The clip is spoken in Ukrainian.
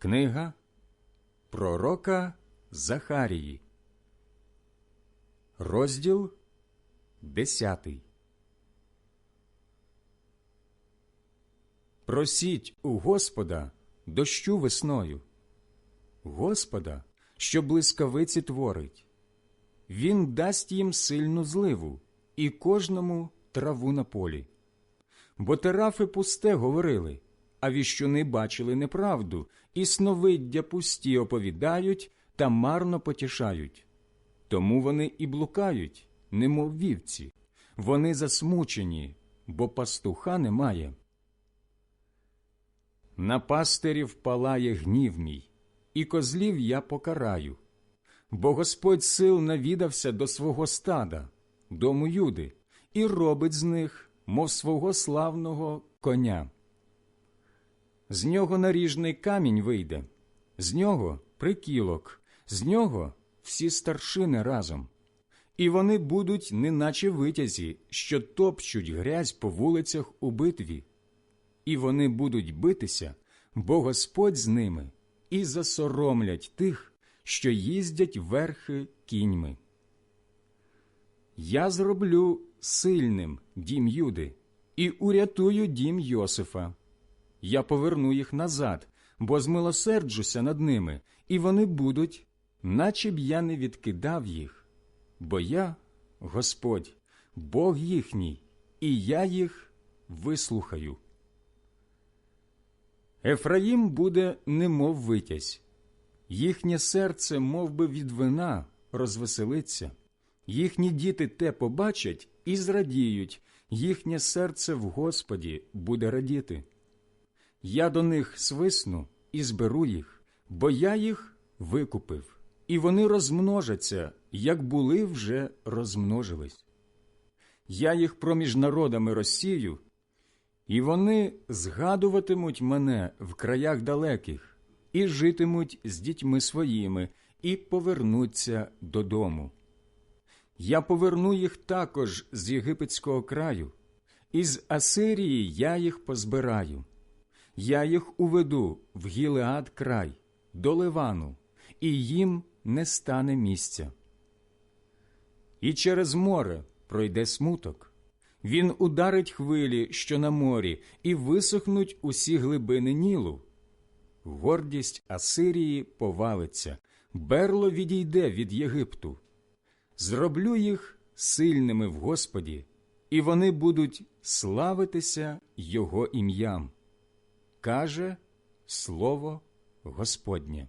Книга Пророка Захарії, розділ десятий. Просіть у Господа дощу весною, Господа, що блискавиці творить. Він дасть їм сильну зливу і кожному траву на полі. Бо терафи пусте говорили а віщуни бачили неправду, і сновиддя пусті оповідають та марно потішають. Тому вони і блукають, немов вівці, вони засмучені, бо пастуха немає. На пастирів палає гнів мій, і козлів я покараю, бо Господь сил навідався до свого стада, дому Юди, і робить з них, мов свого славного коня. З нього наріжний камінь вийде, з нього прикілок, з нього всі старшини разом, і вони будуть, неначе витязі, що топчуть грязь по вулицях у битві, і вони будуть битися, бо Господь з ними і засоромлять тих, що їздять верхи кіньми. Я зроблю сильним дім Юди і урятую дім Йосифа я поверну їх назад, бо змилосерджуся над ними, і вони будуть, наче б я не відкидав їх, бо я, Господь, Бог їхній, і я їх вислухаю. Ефраїм буде немов витязь, їхнє серце мов би, від вина розвеселиться, їхні діти те побачать і зрадіють, їхнє серце в Господі буде радіти я до них свисну і зберу їх, бо я їх викупив, і вони розмножаться, як були вже розмножились. Я їх проміж народами розсію, і вони згадуватимуть мене в краях далеких, і житимуть з дітьми своїми, і повернуться додому. Я поверну їх також з єгипетського краю, із Асирії я їх позбираю я їх уведу в Гілеад край, до Ливану, і їм не стане місця. І через море пройде смуток. Він ударить хвилі, що на морі, і висохнуть усі глибини Нілу. Гордість Асирії повалиться, берло відійде від Єгипту. Зроблю їх сильними в Господі, і вони будуть славитися Його ім'ям каже Слово Господнє.